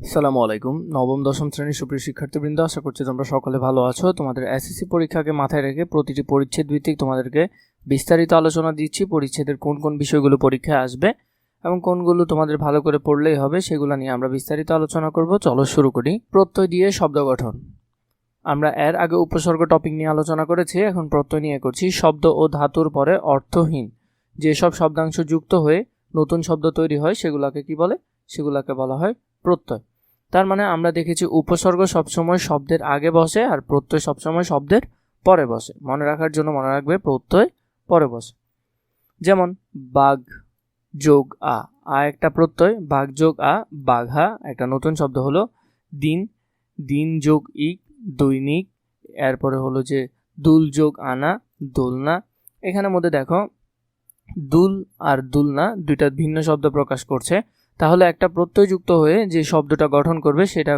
সালামু আলাইকুম। নবম, দশম শ্রেণির সুপ্রিয় শিক্ষার্থীবৃন্দ, আশা করছি তোমরা সকলে ভালো আছো। তোমাদের এসএসসি পরীক্ষাকে মাথায় রেখে প্রতিটি পরিচ্ছেদ ভিত্তিক তোমাদেরকে বিস্তারিত আলোচনা দিচ্ছি, পরিচ্ছেদের কোন কোন বিষয়গুলো পরীক্ষায় আসবে এবং কোনগুলো তোমাদের ভালো করে পড়লেই হবে সেগুলো নিয়ে আমরা বিস্তারিত আলোচনা করব। চলো শুরু করি। প্রত্যয় দিয়ে শব্দ গঠন। আমরা এর আগে উপসর্গ টপিক নিয়ে আলোচনা করেছি, এখন প্রত্যয় নিয়ে করছি। শব্দ ও ধাতুর পরে অর্থহীন। যেসব শব্দাংশ যুক্ত হয়ে নতুন শব্দ তৈরি হয়, সেগুলোকে কি বলে? সেগুলোকে বলা হয় প্রত্যয়। তার মানে আমরা দেখেছি উপসর্গ সবসময় শব্দের আগে বসে আর প্রত্যয় সবসময় শব্দের পরে বসে। মনে রাখার জন্য মনে রাখবে প্রত্যয় পরে বসে। যেমন, বাঘ যোগ আ। আ একটা প্রত্যয়, বাঘ যোগ আ, বাঘা একটা নতুন শব্দ হলো দিন। দিন যোগ ইক, দৈনিক। এরপরে হলো যে দুল যোগ আনা, দোলনা। এখানের মধ্যে দেখো, দুল আর দুলনা দুইটা ভিন্ন শব্দ প্রকাশ করছে। তাহলে একটা প্রত্যয়যুক্ত হয়ে যে শব্দটা গঠন করবে, সেটা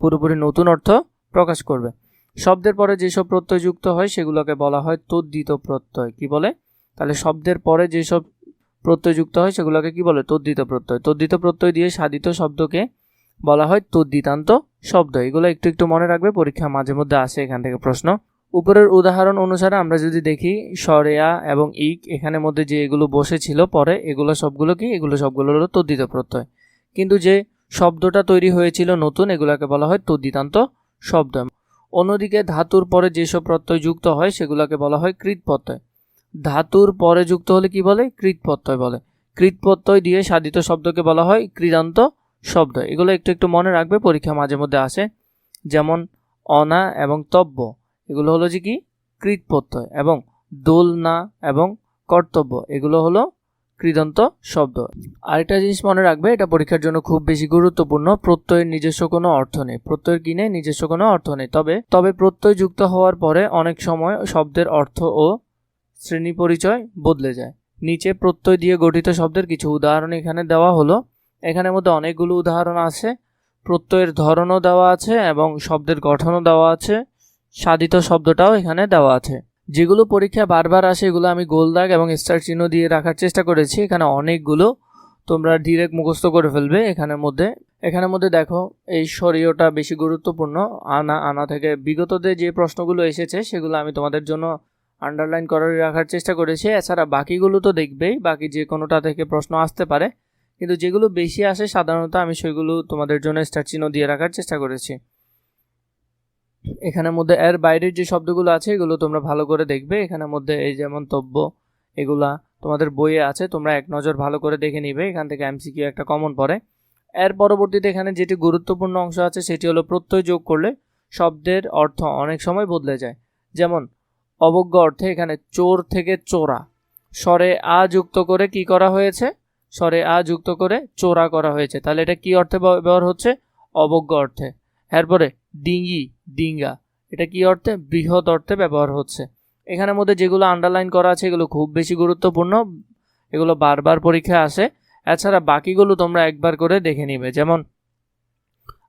পুরোপুরি নতুন অর্থ প্রকাশ করবে। শব্দের পরে যেসব প্রত্যয় যুক্ত হয়, সেগুলোকে বলা হয় তদ্দিত প্রত্যয়। কি বলে? তাহলে শব্দের পরে যেসব প্রত্যয় যুক্ত হয়, সেগুলোকে কি বলে? তদ্দিত প্রত্যয়। তদ্দিত প্রত্যয় দিয়ে সাধিত শব্দকে বলা হয় তদ্দিতান্ত শব্দ। এগুলো একটু একটু মনে রাখবে, পরীক্ষা মাঝে মধ্যে আসে এখান থেকে প্রশ্ন। উপরের উদাহরণ অনুসারে আমরা যদি দেখি সরেয়া এবং ইক এখানের মধ্যে যে এগুলো বসেছিল পরে, এগুলো সবগুলো কি? এগুলো সবগুলো হলো তদ্দিত প্রত্যয়। কিন্তু যে শব্দটা তৈরি হয়েছিল নতুন, এগুলোকে বলা হয় তদ্দিতান্ত শব্দ। অন্যদিকে ধাতুর পরে যেসব প্রত্যয় যুক্ত হয়, সেগুলোকে বলা হয় কৃত ধাতুর পরে যুক্ত হলে কি বলে? কৃত বলে। কৃত দিয়ে সাধিত শব্দকে বলা হয় কৃদান্ত শব্দ। এগুলো একটু একটু মনে রাখবে, পরীক্ষা মাঝে মধ্যে আসে। যেমন অনা এবং তব্য। এগুলো হলো যে কি? কৃত প্রত্যয় এবং দোলনা এবং কর্তব্য। এগুলো হলো কৃদন্ত শব্দ। আরেকটা জিনিস মনে রাখবে, এটা পরীক্ষার জন্য খুব বেশি গুরুত্বপূর্ণ, প্রত্যয়ের নিজস্ব কোনো অর্থ নেই। প্রত্যয়ের কিনে নিজস্ব কোনো অর্থ নেই। তবে তবে প্রত্যয় যুক্ত হওয়ার পরে অনেক সময় শব্দের অর্থ ও শ্রেণি পরিচয় বদলে যায়। নিচে প্রত্যয় দিয়ে গঠিত শব্দের কিছু উদাহরণ এখানে দেওয়া হলো। এখানের মধ্যে অনেকগুলো উদাহরণ আছে। প্রত্যয়ের ধরনও দেওয়া আছে এবং শব্দের গঠনও দেওয়া আছে। সাধিত শব্দটাও এখানে দেওয়া আছে। যেগুলো পরীক্ষা বারবার আসে, এগুলো আমি গোল দাগ এবং স্টার চিহ্ন দিয়ে রাখার চেষ্টা করেছি। এখানে অনেকগুলো তোমরা ডিরেক্ট মুখস্থ করে ফেলবে এখানের মধ্যে। এখানের মধ্যে দেখো, এই শরীয়টা বেশি গুরুত্বপূর্ণ। আনা আনা থেকে বিগততে যে প্রশ্নগুলো এসেছে, সেগুলো আমি তোমাদের জন্য আন্ডারলাইন করে রাখার চেষ্টা করেছি। এছাড়া বাকিগুলো তো দেখবেই, বাকি যে কোনোটা থেকে প্রশ্ন আসতে পারে। কিন্তু যেগুলো বেশি আসে, সাধারণত আমি সেগুলো তোমাদের জন্য স্টার চিহ্ন দিয়ে রাখার চেষ্টা করেছি। এখানের মধ্যে এর বাইরের যে শব্দগুলো আছে, এগুলো তোমরা ভালো করে দেখবে। এখানের মধ্যে এই যেমন তব্য, এগুলা তোমাদের বইয়ে আছে, তোমরা এক নজর ভালো করে দেখে নিবে। এখান থেকে এমসিকিউ একটা কমন পড়ে। এর পরবর্তীতে এখানে যেটি গুরুত্বপূর্ণ অংশ আছে, সেটি হলো প্রত্যয় যোগ করলে শব্দের অর্থ অনেক সময় বদলে যায়। যেমন, অবজ্ঞ অর্থে এখানে চোর থেকে চোরা। স্বরে আ যুক্ত করে কি করা হয়েছে? স্বরে আ যুক্ত করে চোরা করা হয়েছে। তাহলে এটা কি অর্থে ব্যবহার হচ্ছে? অবজ্ঞ অর্থে। এরপরে ডিঙ্গি ডিঙ্গা। এটা কি অর্থে? বৃহৎ অর্থে ব্যবহার হচ্ছে। এখানের মধ্যে যেগুলো আন্ডারলাইন করা আছে, এগুলো খুব বেশি গুরুত্বপূর্ণ। এগুলো বারবার পরীক্ষায় আসে। এছাড়া বাকিগুলো তোমরা একবার করে দেখে নিবে। যেমন,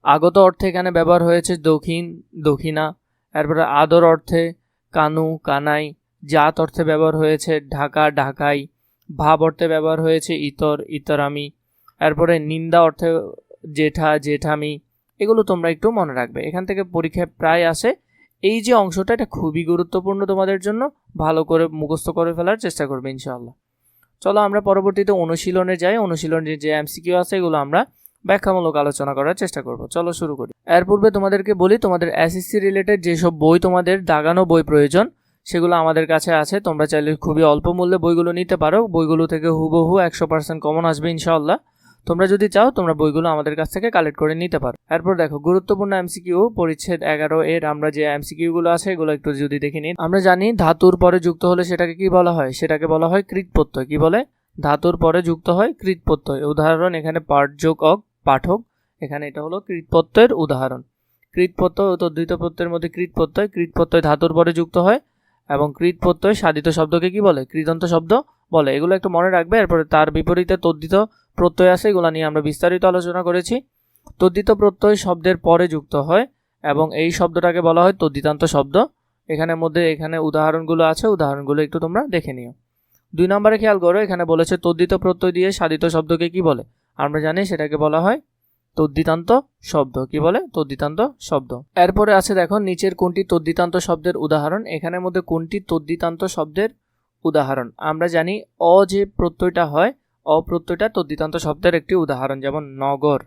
আগত অর্থে এখানে ব্যবহার হয়েছে দক্ষিণ, দক্ষিণা। এরপরে আদর অর্থে কানু, কানাই। জাত অর্থে ব্যবহার হয়েছে ঢাকা, ঢাকাই। ভাব অর্থে ব্যবহার হয়েছে ইতর, ইতরামি। এরপরে নিন্দা অর্থে জেঠা, জেঠামি। এগুলো তোমরা একটু মনে রাখবে। এখান থেকে পরীক্ষায় প্রায় আসে। এই যে অংশটা, এটা খুবই গুরুত্বপূর্ণ তোমাদের জন্য। ভালো করে মুখস্থ করে ফেলার চেষ্টা করবে ইনশাআল্লাহ। চলো আমরা পরবর্তীতে অনুশীলনে যাই। অনুশীলনের যে এমসিকিউ আছে, এগুলো আমরা ব্যাখ্যামূলক আলোচনা করার চেষ্টা করব। চলো শুরু করি। এর পূর্বে তোমাদেরকে বলি, তোমাদের এসএসসি রিলেটেড যেসব বই তোমাদের দাগানো বই প্রয়োজন, সেগুলো আমাদের কাছে আছে। তোমরা চাইলে খুবই অল্প মূল্যে বইগুলো নিতে পারো। বইগুলো থেকে হুবহু একশো পার্সেন্ট কমন আসবে ইনশাআল্লাহ। তোমরা যদি চাও, তোমরা বইগুলো আমাদের কাছ থেকে কালেক্ট করে নিতে পারো। এরপর দেখো, গুরুত্বপূর্ণ এমসিকিউ পরিচ্ছেদ এগারো এর, আমরা যে এমসিকিউ গুলো আছে, এগুলো একটু যদি দেখে নিই আমরা জানি ধাতুর পরে যুক্ত হলে সেটাকে কি বলা হয়? সেটাকে বলা হয় কৃত প্রত্যয় কি বলে? ধাতুর পরে যুক্ত হয় কৃত প্রত্যয় উদাহরণ, এখানে পাঠ যোগ অক পাঠক, এখানে এটা হলো কৃত প্রত্যয়ের উদাহরণ। কৃত প্রত্যয় ও তদ্বিত প্রত্যয়ের মধ্যে কৃত প্রত্যয় কৃত প্রত্যয় ধাতুর পরে যুক্ত হয়, এবং কৃত প্রত্যয় সাধিত শব্দকে কি বলে? কৃদন্ত শব্দ বলে, এগুলো একটু মনে রাখবে। এরপরে তার বিপরীতে তদ্দিত প্রত্যয় আছে, এগুলো নিয়ে আমরা বিস্তারিত আলোচনা করেছি। তদ্দিত প্রত্যয় শব্দের পরে যুক্ত হয় এবং এই শব্দটাকে বলা হয় তদ্দিতান্ত শব্দ। এখানের মধ্যে এখানে উদাহরণগুলো আছে, উদাহরণগুলো একটু তোমরা দেখে নিও। দুই নম্বরে খেয়াল করো, এখানে বলেছে তদ্দিত প্রত্যয় দিয়ে সাধিত শব্দকে কি বলে? আমরা জানি সেটাকে বলা হয় তদ্দিতান্ত শব্দ। কি বলে? তদ্দিতান্ত শব্দ। এরপরে আছে দেখো, নিচের কোনটি তদ্দিতান্ত শব্দের উদাহরণ? এখানের মধ্যে কোনটি তদ্দিতান্ত শব্দের উদাহরণ। আমরা জানি অ যে প্রত্যয়টা হয়, অপ্রত্যয়টা তদ্দিতান্ত শব্দের একটি উদাহরণ, যেমন নগর।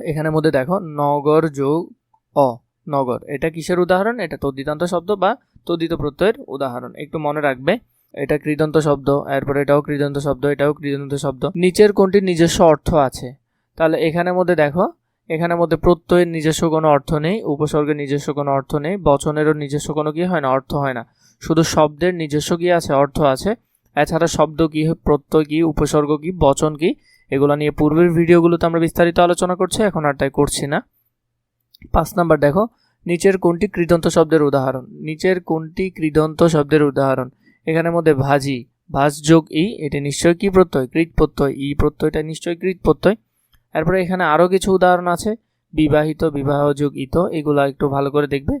এখানের মধ্যে দেখো, নগর যোগ অ, নগর। এটা কিসের উদাহরণ? এটা তদ্দিতান্ত শব্দ বা তদ্দিত প্রত্যয়ের উদাহরণ। একটু মনে রাখবে, এটা কৃদন্ত শব্দ, এরপরে এটাও কৃদন্ত শব্দ, এটাও কৃদন্ত শব্দ। নিচের কোনটির নিজস্ব অর্থ আছে? তাহলে এখানের মধ্যে দেখো, এখানের মধ্যে প্রত্যয়ের নিজস্ব কোনো অর্থ নেই, উপসর্গের নিজস্ব কোনো অর্থ নেই, বচনেরও নিজস্ব কোনো কি হয় না, অর্থ হয় না। শুধু শব্দের নিজস্ব কি আছে, অর্থ আছে? এছাড়া শব্দ কী, প্রত্যয় কী, উপসর্গ কী, বচন কী, এগুলো নিয়ে পূর্বের ভিডিওগুলোতে আমরা বিস্তারিত আলোচনা করছি, এখন আর তাই করছি না। পাঁচ নাম্বার, দেখো, নিচের কোনটি কৃদন্ত শব্দের উদাহরণ? নিচের কোনটি কৃদন্ত শব্দের উদাহরণ? এখানের মধ্যে ভাজি, ভাজ যোগ ই, এটি নিশ্চয়ই কি প্রত্যয়? কৃত প্রত্যয়। ই প্রত্যয়টা নিশ্চয়ই কৃত প্রত্যয়। এরপরে এখানে আরও কিছু উদাহরণ আছে, বিবাহিত, বিবাহ যোগ ইত, এগুলো একটু ভালো করে দেখবে।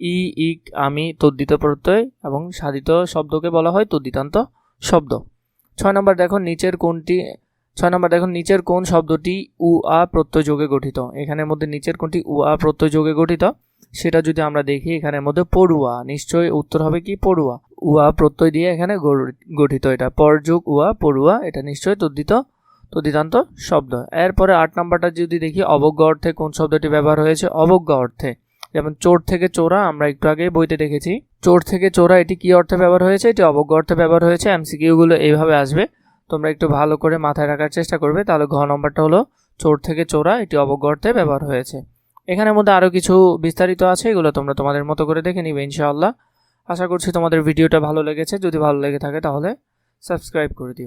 ই, ইক, আমি তদ্দিত প্রত্যয় এবং সাধিত শব্দকে বলা হয় তদ্দিতান্ত শব্দ। ছয় নম্বর দেখো নিচের কোনটি, ছয় নম্বর দেখো নিচের কোন শব্দটি উ আ প্রত্যয় যোগে গঠিত? এখানের মধ্যে নিচের কোনটি উ আ প্রত্যয় যোগে গঠিত? সেটা যদি আমরা দেখি, এখানের মধ্যে পড়ুয়া, নিশ্চয়ই উত্তর হবে কি পড়ুয়া? উয়া প্রত্যয় দিয়ে এখানে গঠিত এটা। পরযোগ উয়া পড়ুয়া, এটা নিশ্চয়ই তদ্দিত তদ্দিতান্ত শব্দ। এরপরে আট নাম্বারটা যদি দেখি, অবজ্ঞ অর্থে কোন শব্দটি ব্যবহার হয়েছে? অবজ্ঞ অর্থে। যেমন চোর থেকে চোরা, আমরা একটু আগে বইতে দেখেছি। চোর থেকে চোরা, এটি কি অর্থে ব্যবহার হয়েছে? এটি অবজ্ঞ অর্থে ব্যবহার হয়েছে। এমসিকিউগুলো এইভাবে আসবে। তোমরা একটু ভালো করে মাথায় রাখার চেষ্টা করবে। তাহলে ঘ নম্বরটা হলো, চোর থেকে চোরা, এটি অবজ্ঞ অর্থে ব্যবহার হয়েছে। এখানের মধ্যে আরও কিছু বিস্তারিত আছে, এগুলো তোমরা তোমাদের মতো করে দেখে নিবে, ইনশাআল্লাহ। আশা করছি তোমাদের ভিডিওটা ভালো লেগেছে। যদি ভালো লেগে থাকে তাহলে সাবস্ক্রাইব করে দিও।